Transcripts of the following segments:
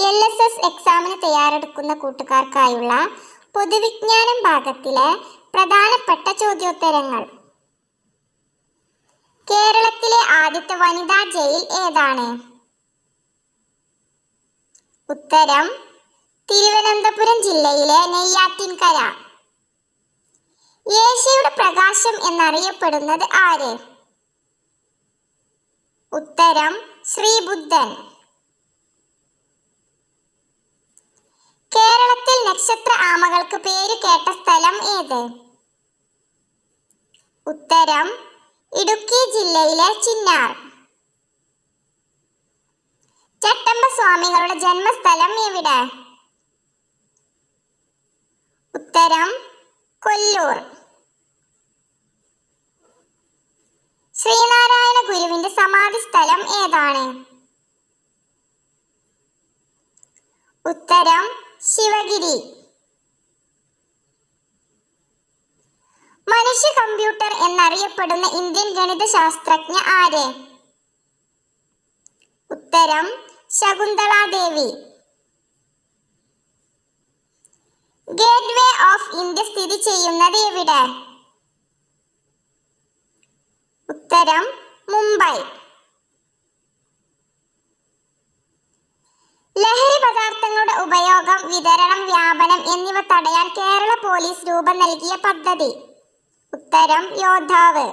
L S S എക്സാമിന് തയ്യാറെടുക്കുന്ന കൂട്ടുകാർക്കായുള്ള പൊതുവിജ്ഞാനം ഭാഗത്തിലെ പ്രധാനപ്പെട്ട ചോദ്യോത്തരങ്ങൾ. കേരളത്തിലെ ആദ്യത്തെ വനിതാ ജയിൽ ഏതാണ്? ഉത്തരം തിരുവനന്തപുരം ജില്ലയിലെ നെയ്യാറ്റിൻകര. ഏഷ്യയുടെ പ്രകാശം എന്നറിയപ്പെടുന്നത് ആര്? ഉത്തരം ശ്രീബുദ്ധൻ. നക്ഷത്ര ആമകൾക്ക് പേര് കേട്ട സ്ഥലം ഏത്? ഉത്തരം ഇടുക്കി ജില്ലയിലെ ചിന്നാർ. ചട്ടമ്പ സ്വാമികളുടെ ജന്മസ്ഥലം എവിടെ? ഉത്തരം കൊല്ലൂർ. ശ്രീനാരായണ ഗുരുവിന്റെ സമാധി സ്ഥലം ഏതാണ്? ഉത്തരം ശിവഗിരി. മനുഷ്യ കമ്പ്യൂട്ടർ എന്നറിയപ്പെടുന്ന ഇന്ത്യൻ ഗണിത ശാസ്ത്രജ്ഞ ആര്? ഉത്തരം ശകുന്തളാദേവി. ഗേറ്റ്വേ ഓഫ് ഇന്ത്യ സ്ഥിതി ചെയ്യുന്നത് എവിടെ? ഉത്തരം മുംബൈ. ലഹരി പദാർത്ഥങ്ങളുടെ ഉപയോഗം വിതരണം വ്യാപനം എന്നിവ തടയാൻ കേരള പോലീസ് രൂപം നൽകിയ പദ്ധതി. ഉത്തരം യോദ്ധാവ്.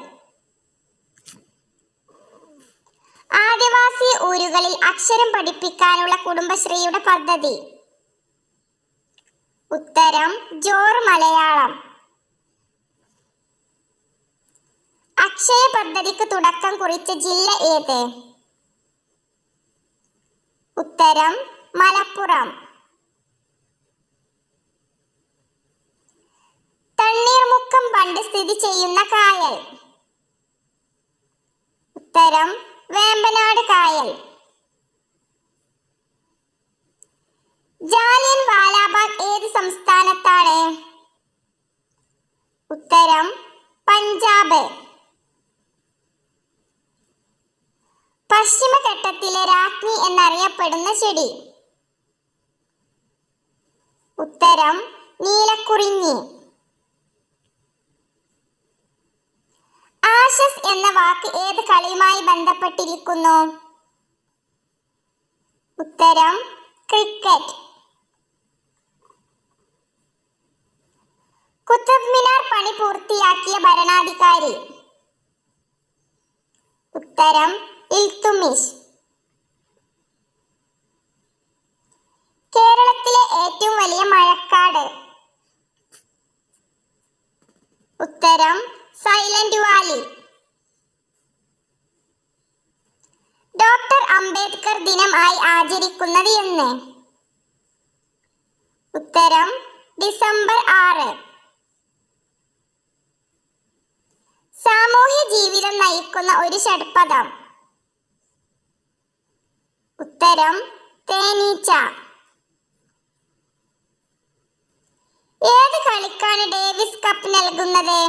ആദിവാസി ഊരുകളിൽ അക്ഷരം പഠിപ്പിക്കാനുള്ള കുടുംബശ്രീയുടെ പദ്ധതി. ഉത്തരം ജോർ മലയാളം. അക്ഷയ പദ്ധതിക്ക് തുടക്കം കുറിച്ച ജില്ല ഏത്? ഉത്തരം മലപ്പുറം. തണ്ണീർമുക്കം പണ്ട് സ്ഥിതി ചെയ്യുന്ന കായൽ. ഉത്തരം വേമ്പനാട് കായൽ. ജാലിയൻ വാലാബാഗ് ഏത് സംസ്ഥാനത്താണ്? ഉത്തരം പഞ്ചാബ്. പശ്ചിമഘട്ടത്തിലെ രാജ്ഞി എന്നറിയപ്പെടുന്ന ചെടി. ഉത്തരം നീലക്കുറിഞ്ഞി. ആശസ് എന്ന വാക്ക് ഏത് കളിയുമായി ബന്ധപ്പെട്ടിരിക്കുന്നു? ഉത്തരം ക്രിക്കറ്റ്. കുത്തബ് മിനാർ പണി പൂർത്തിയാക്കിയ ഭരണാധികാരി. ഉത്തരം ഇൽത്തുമിഷ്. കേരളത്തിലെ ഏറ്റവും വലിയ മഴക്കാട്. ഉത്തരം സൈലന്റ് വാലി. ഡോക്ടർ അംബേദ്കർ ദിനം ആയി ആചരിക്കുന്നത് എന്ന്. ഉത്തരം ഡിസംബർ ആറ്. സാമൂഹ്യ ജീവിതം നയിക്കുന്ന ഒരു ഷഡ്പദം. ഉത്തരം തേനീച്ച. ഏത് കളിക്കാണ് ഡേവിസ് കപ്പ് നൽകുന്നത്?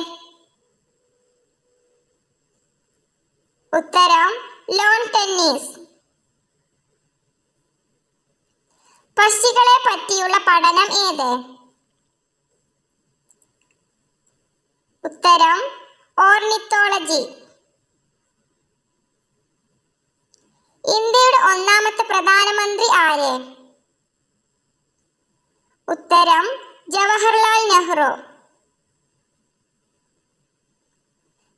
ഉത്തരം ലോൺ ടെന്നീസ്. പക്ഷികളെ പറ്റിയുള്ള പഠനം ഏത്? ഉത്തരം ഓർണിത്തോളജി. ഇന്ത്യയുടെ ഒന്നാമത്തെ പ്രധാനമന്ത്രി ആര്? ഉത്തരം ജവഹർലാൽ നെഹ്റു.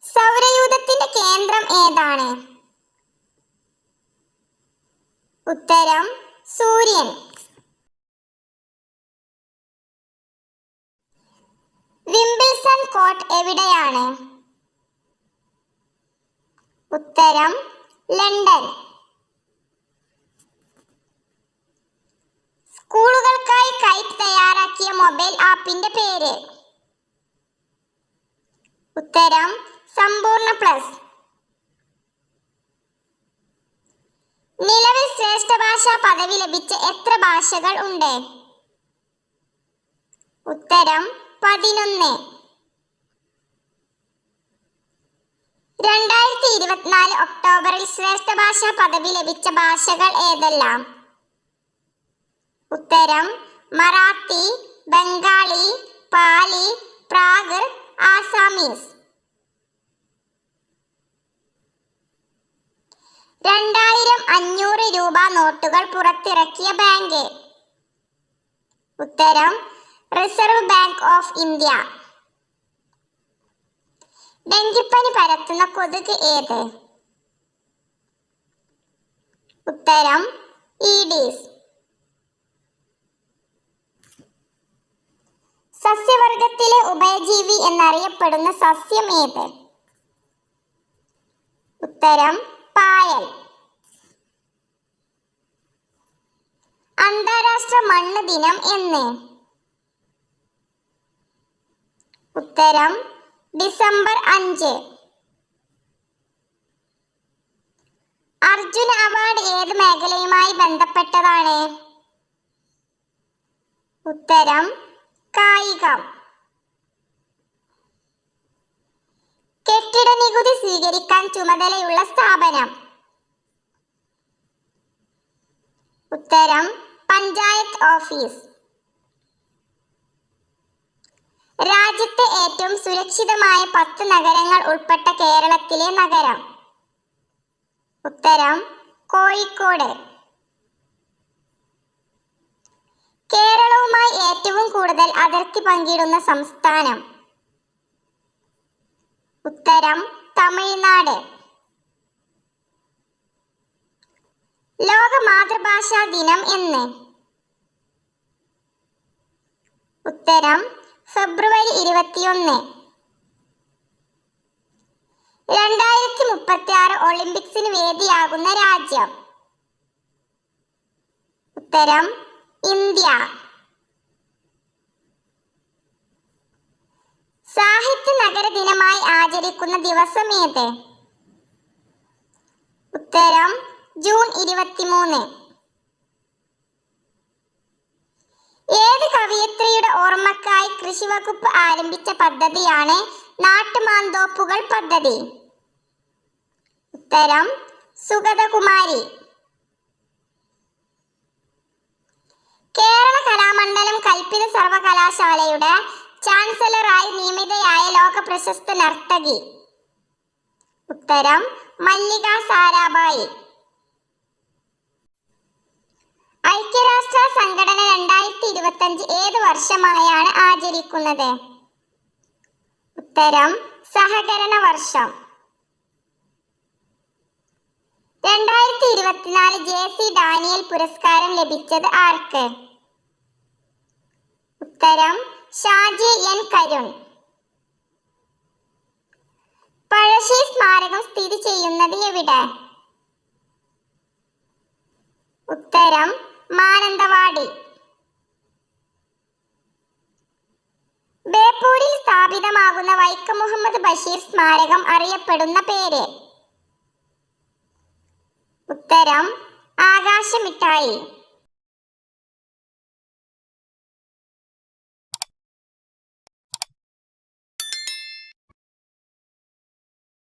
സൗരയൂഥത്തിന്റെ കേന്ദ്രം ഏതാണ്? ഉത്തരം സൂര്യൻ. വിംബിൾസൺ കോട്ട് എവിടെയാണ്? ഉത്തരം ലണ്ടൻ. സ്കൂളുകൾക്കായി കൈറ്റ് തയ്യാറാക്കിയ മൊബൈൽ ആപ്പിന്റെ പേര്. ഉത്തരം സമ്പൂർണ പ്ലസ് നിലവിൽ ശ്രേഷ്ഠ ഭാഷാ പദവി ലഭിച്ച എത്ര ഭാഷകൾ ഉണ്ട്? ഉത്തരം പതിനൊന്ന്. രണ്ടായിരത്തി ഇരുപത്തിനാല് ഒക്ടോബറിൽ ശ്രേഷ്ഠ ഭാഷാ പദവി ലഭിച്ച ഭാഷകൾ ഏതെല്ലാം? ഉത്തരം മറാത്തി ബംഗാളി പാലി പ്രാഗ് ആസാമീസ്. രണ്ടായിരം അഞ്ഞൂറ് രൂപ നോട്ടുകൾ പുറത്തിറക്കിയ ബാങ്ക്. ഉത്തരം റിസർവ് ബാങ്ക് ഓഫ് ഇന്ത്യ. ഡെങ്കിപ്പനി പരത്തുന്ന കൊതുക് ഏത്? ഉത്തരം ഈഡീസ് സസ്യവർഗത്തിലെ ഉഭയജീവി എന്നറിയപ്പെടുന്ന സസ്യം ഏത്? ഉത്തരം പായൽ. അന്താരാഷ്ട്ര മണ്ണ് ദിനം എന്ന്. ഉത്തരം ഡിസംബർ അഞ്ച്. അർജുന അവാർഡ് ഏത് മേഖലയുമായി ബന്ധപ്പെട്ടതാണ്? ഉത്തരം കായികം. കെട്ടിട നികുതി സ്വീകരിക്കാൻ ചുമതലയുള്ള സ്ഥാപനം. ഉത്തരം പഞ്ചായത്ത് ഓഫീസ്. രാജ്യത്തെ ഏറ്റവും സുരക്ഷിതമായ പത്ത് നഗരങ്ങൾ ഉൾപ്പെട്ട കേരളത്തിലെ നഗരം. ഉത്തരം കോഴിക്കോട്. ഏറ്റവും കൂടുതൽ അതിർത്തി പങ്കിടുന്ന സംസ്ഥാനം? ഉത്തരം തമിഴ്നാട്. ലോക മാതൃഭാഷാ ദിനം എന്ന്. ഉത്തരം ഫെബ്രുവരി ഇരുപത്തിയൊന്ന്. രണ്ടായിരത്തി മുപ്പത്തി ആറ് ഒളിമ്പിക്സിന് വേദിയാകുന്ന രാജ്യം. ഉത്തരം ഇന്ത്യ. ആചരിക്കുന്ന ദിവസം ഏത്? ഉത്തരം ജൂൺ ഇരുപത്തിമൂന്ന്. ഏത് കവിയത്രിയുടെ ഓർമ്മക്കായി കൃഷി വകുപ്പ് ആരംഭിച്ച പദ്ധതിയാണ് നാട്ടുമാന്തോപ്പുകൾ പദ്ധതി? ഉത്തരം സുഗതകുമാരി. കേരള കലാമണ്ഡലം കൽപ്പിത സർവകലാശാലയുടെ ചാൻസലറായി നിയമിതയായ ലോക പ്രശസ്ത നർത്തകി. ഉത്തരം മല്ലിക സാരാഭായി. ഐക്യരാഷ്ട്ര സംഘടന രണ്ടായിരത്തി ഇരുപത്തി അഞ്ച് ഏത് വർഷമായാണ് ആചരിക്കുന്നത്? ഉത്തരം സഹകരണ വർഷം. രണ്ടായിരത്തി ഇരുപത്തിനാല് ജെ സി ഡാനിയൽ പുരസ്കാരം ലഭിച്ചത് ആർക്ക്? ഉത്തരം ഷാജി എൻ കരുൺ. പഴശ്ശി സ്മാരകം സ്ഥിതി ചെയ്യുന്നത് എവിടെ? ഉത്തരം മാനന്തവാടി. ബേപ്പൂരിൽ സ്ഥാപിതമാകുന്ന വൈക്കം മുഹമ്മദ് ബഷീർ സ്മാരകം അറിയപ്പെടുന്ന പേര്? ഉത്തരം ആകാശമിഠായി.